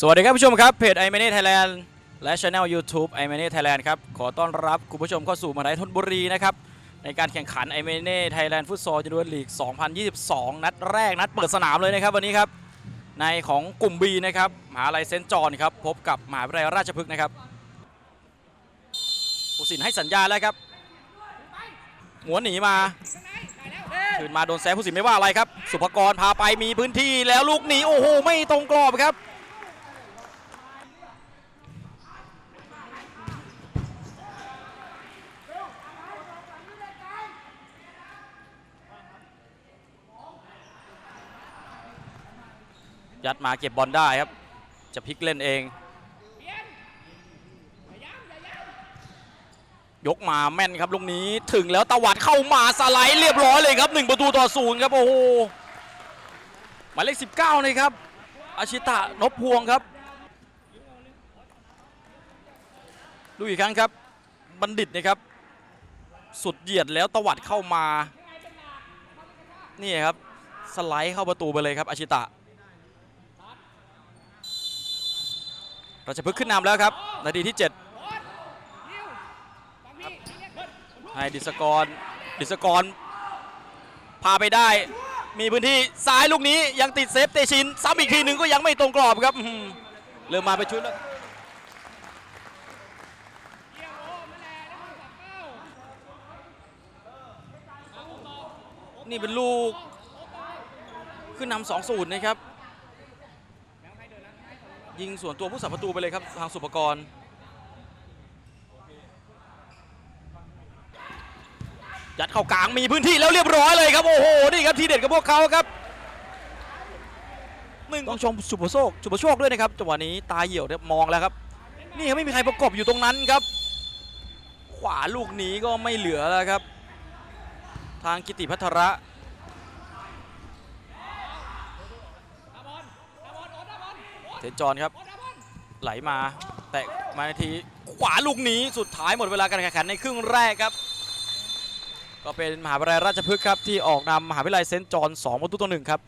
สวัสดีครับผู้ชมครับเพจ i m a n e Thailand และ Channel YouTube i m a n e Thailand ครับขอต้อนรับคุณผู้ชมเข้าสู่มหาลัยธนบุรีนะครับในการแข่งขัน i m a n e Thailand ฟุตซอลจูเนียร์ลีก 2022 นัดแรกนัดเปิดสนามเลยนะครับวันนี้ครับในของกลุ่ม B นะครับมหาลัยเซนต์จอนครับพบกับมหาวิทยาลัยราชพฤกษ์นะครับผู้สินให้สัญญาณแล้วครับหัวหนีมาคืนมาโดนแซฟผู้สินไม่ว่าอะไรครับสุภกรพาไปมีพื้นที่แล้วลูกหนีโอ้โหไม่ตรงกรอบครับ ยัดมาเก็บบอลได้ครับ จะพลิกเล่นเอง ยกมาแม่นครับลูกนี้ถึงแล้วตะวัดเข้ามาสไลด์เรียบร้อยเลยครับหนึ่งประตูต่อศูนย์ครับ โอ้โหหมายเลข 19เลยครับ อาชิตะนพพวงครับ ดูอีกครั้งครับ บัณฑิตนะครับ สุดเหยียดแล้วตะวัดเข้ามา นี่ครับ สไลด์เข้าประตูไปเลยครับอาชิตะ ราชพฤกษ์ขึ้นนำแล้วครับ นาทีที่ 7 ให้ดิสกรดิสกรพาไปได้ มีพื้นที่ซ้ายลูกนี้ยังติดเซฟเตชิน ซ้ำอีกทีหนึ่งก็ยังไม่ตรงกรอบครับเริ่มมาไปชุดแล้วนี่เป็นลูกขึ้นนำสองศูนย์นะครับ ยิงส่วนตัวผู้สับประตูไปเลยครับทางสุปกรณ์ยัดเข้ากลางมีพื้นที่แล้วเรียบร้อยเลยครับโอ้โหนี่ครับทีเด็ดกับพวกเขาครับหนึ่งต้องชมสุปโชคสุปโชคด้วยนะครับจังหวะนี้ตาเหี่ยวเนี่ยมองแล้วครับ นี่ไม่มีใครประกบอยู่ตรงนั้นครับ ขวาลูกนี้ก็ไม่เหลือแล้วครับ ทางกิติพัทระ เทนจอนครับ ไหลมา แต่มาทีขวาลูกนี้สุดท้ายหมดเวลาการแข่งขันในครึ่งแรกครับ ก็เป็นมหาวิทยาลัยราชพฤกษ์ครับที่ออกนำมหาวิทยาลัยเซนต์จอห์น2ประตูต่อหนึ่งครับ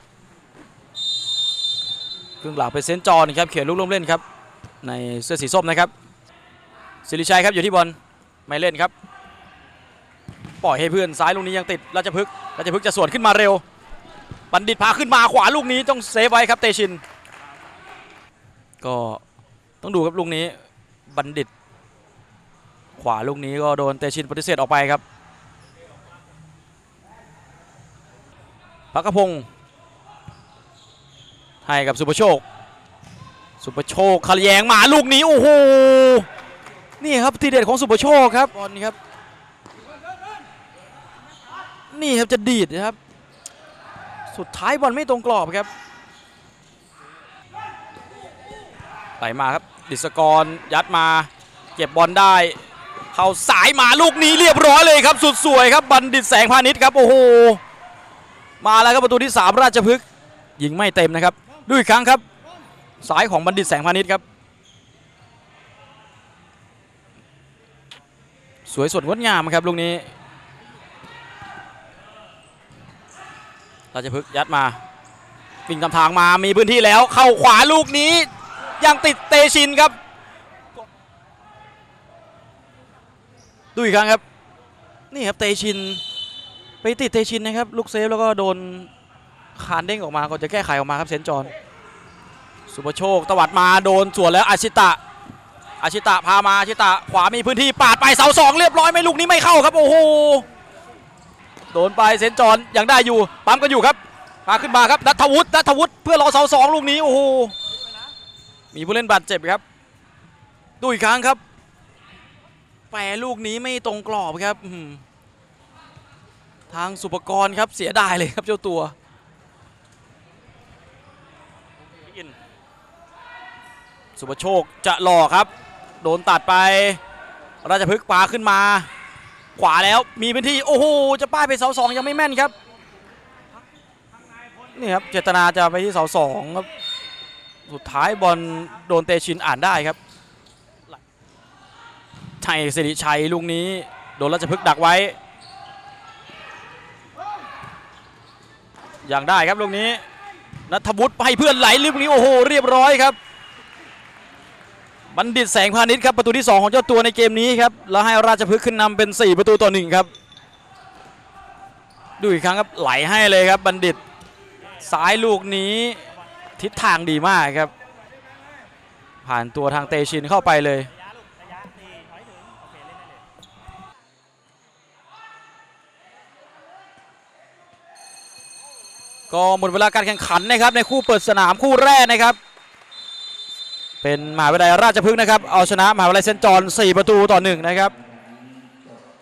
ครึ่งหลังเป็นเซนต์จอนครับเขียนลูกลงเล่นครับ ในเสื้อสีส้มนะครับสิริชัยครับอยู่ที่บอลไม่เล่นครับ ปล่อยให้เพื่อนซ้ายลูกนี้ยังติดราชพฤกษ์ราชพฤกษ์จะสวนขึ้นมาเร็ว บัณฑิตพาขึ้นมาขวาลูกนี้ต้องเซฟไว้ครับเตชิน ก็ต้องดูครับลูกนี้บัณฑิต ขวาลูกนี้ก็โดนเตชินปฏิเสธออกไปครับพักกระพงศ์ให้กับสุประโชค สุประโชคขลแยงมาลูกนี้โอ้โหนี่ครับทีเด็ดของสุประโชคครับบอลนี้ครับ นี่ครับจะดีดนะครับ สุดท้ายบอลไม่ตรงกรอบครับ ไหลมาครับดิสกรยัดมา เก็บบอลได้ เข้าสายมาลูกนี้เรียบร้อยเลยครับ สุดสวยครับบัณฑิตแสงพาณิชย์ครับ โอ้โห มาแล้วครับประตูที่ 3 ราชพฤกษ์ยิงไม่เต็มนะครับดูอีกครั้งครับสายของบัณฑิตแสงพาณิชย์ครับ สวยสดงดงามครับลูกนี้ราชพฤกษ์ยัดมาวิ่งตามทางมามีพื้นที่แล้วเข้าขวาลูกนี้ ยังติดเตชินครับ ดูอีกครั้งครับ นี่ครับเตชิน ไปติดเตชินนะครับ ลูกเซฟแล้วก็โดนคานเด้งออกมาก่อนจะแก้ไขออกมาครับเซนจอนสุภโชคตวัดมาโดนสวนแล้วอาชิตะอาชิตะพามาอาชิตะขวามีพื้นที่ปาดไปเสาสองเรียบร้อยไหม่ลูกนี้ไม่เข้าครับโอ้โหโดนไปเซนจอนยังได้อยู่ปั๊มกันอยู่ครับพาขึ้นมาครับนัทวุฒินัทวุฒิเพื่อรอเสาสองลูกนี้โอ้โห มีผู้เล่นบาดเจ็บครับ ดูอีกครั้งครับ แปรลูกนี้ไม่ตรงกรอบครับ ทางสุปกรณ์ครับเสียดายเลยครับเจ้าตัวสุปโชคจะหล่อครับ โดนตัดไป ราชพฤกษ์ปาขึ้นมา ขวาแล้วมีพื้นที่ โอ้โห จะป้ายไปเสาสองยังไม่แม่นครับ นี่ครับ เจตนาจะไปที่เสาสองครับ สุดท้ายบอลโดนเตชินอ่านได้ครับชัยสิริชัยลูกนี้ โดนราชพฤกษ์ดักไว้ อย่างได้ครับลูกนี้นัทวุฒิให้เพื่อนไหลลูกนี้โอ้โหเรียบร้อยครับ บัณฑิตแสงพาณิชย์ครับประตูที่ 2 ของเจ้าตัวในเกมนี้ครับแล้วให้ราชพฤกษ์ขึ้นนำเป็น 4 ประตูต่อหนึ่งครับดูอีกครั้งครับไหลให้เลยครับบัณฑิตซ้ายลูกนี้ ทิศทางดีมากครับ ผ่านตัวทางเตชินเข้าไปเลยก็หมดเวลาการแข่งขันนะครับในคู่เปิดสนามคู่แรกนะครับ เป็นมหาวิทยาลัยราชพฤกษ์นะครับ เอาชนะมหาวิทยาลัยเซนต์จอห์น4ประตูต่อหนึ่งนะครับ